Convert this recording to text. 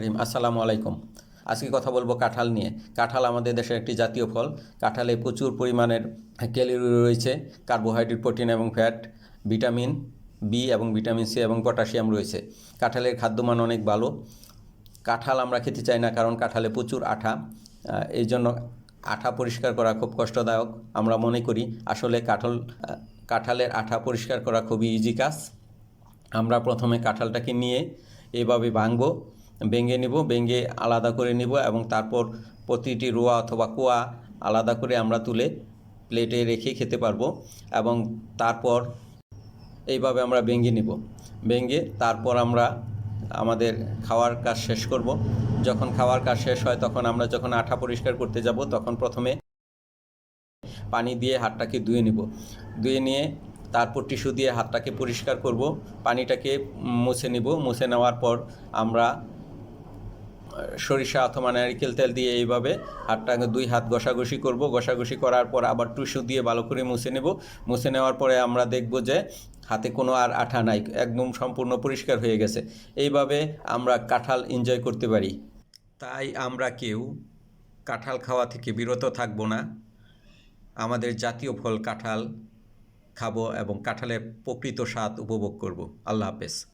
রহিম, আসসালামু আলাইকুম। আজকে কথা বলব কাঁঠাল নিয়ে। কাঁঠাল আমাদের দেশের একটি জাতীয় ফল। কাঁঠালে প্রচুর পরিমাণের ক্যালোরি রয়েছে, কার্বোহাইড্রেট, প্রোটিন এবং ফ্যাট, ভিটামিন বি এবং ভিটামিন সি এবং পটাশিয়াম রয়েছে। কাঁঠালের খাদ্যমান অনেক ভালো। কাঁঠাল আমরা খেতে চাই না কারণ কাঁঠালে প্রচুর আঠা। এই জন্য আঠা পরিষ্কার করা খুব কষ্টদায়ক। আমরা মনে করি আসলে কাঁঠাল কাঁঠালের আঠা পরিষ্কার করা খুবই ইজি কাজ। আমরা প্রথমে কাঁঠালটাকে নিয়ে এভাবে ভাঙবো। ভেঙে নিব, ভেঙে আলাদা করে নিব এবং তারপর প্রতিটি রোয়া অথবা কোয়া আলাদা করে আমরা তুলে প্লেটে রেখে খেতে পারব এবং তারপর এইভাবে আমরা ভেঙে নিব। ভেঙে তারপর আমরা আমাদের খাওয়ার কাজ শেষ করব। যখন খাওয়ার কাজ শেষ হয় তখন আমরা যখন আঠা পরিষ্কার করতে যাব তখন প্রথমে পানি দিয়ে হাতটাকে ধুয়ে নিব। ধুয়ে নিয়ে তারপর টিস্যু দিয়ে হাতটাকে পরিষ্কার করব। পানিটাকে মুছে নিব। মুছে নেওয়ার পর আমরা সরিষা অথবা নারিকেল তেল দিয়ে এইভাবে হাতটা দুই হাত ঘষাঘষি করব। ঘষাঘষি করার পর আবার টুসু দিয়ে ভালো করে মুছে নেব। মুছে নেওয়ার পরে আমরা দেখব যে হাতে কোনো আর আঠা নাই, একদম সম্পূর্ণ পরিষ্কার হয়ে গেছে। এইভাবে আমরা কাঁঠাল এনজয় করতে পারি। তাই আমরা কেউ কাঁঠাল খাওয়া থেকে বিরত থাকব না। আমাদের জাতীয় ফল কাঁঠাল খাব এবং কাঁঠালের প্রকৃত স্বাদ উপভোগ করব। আল্লাহ হাফেজ।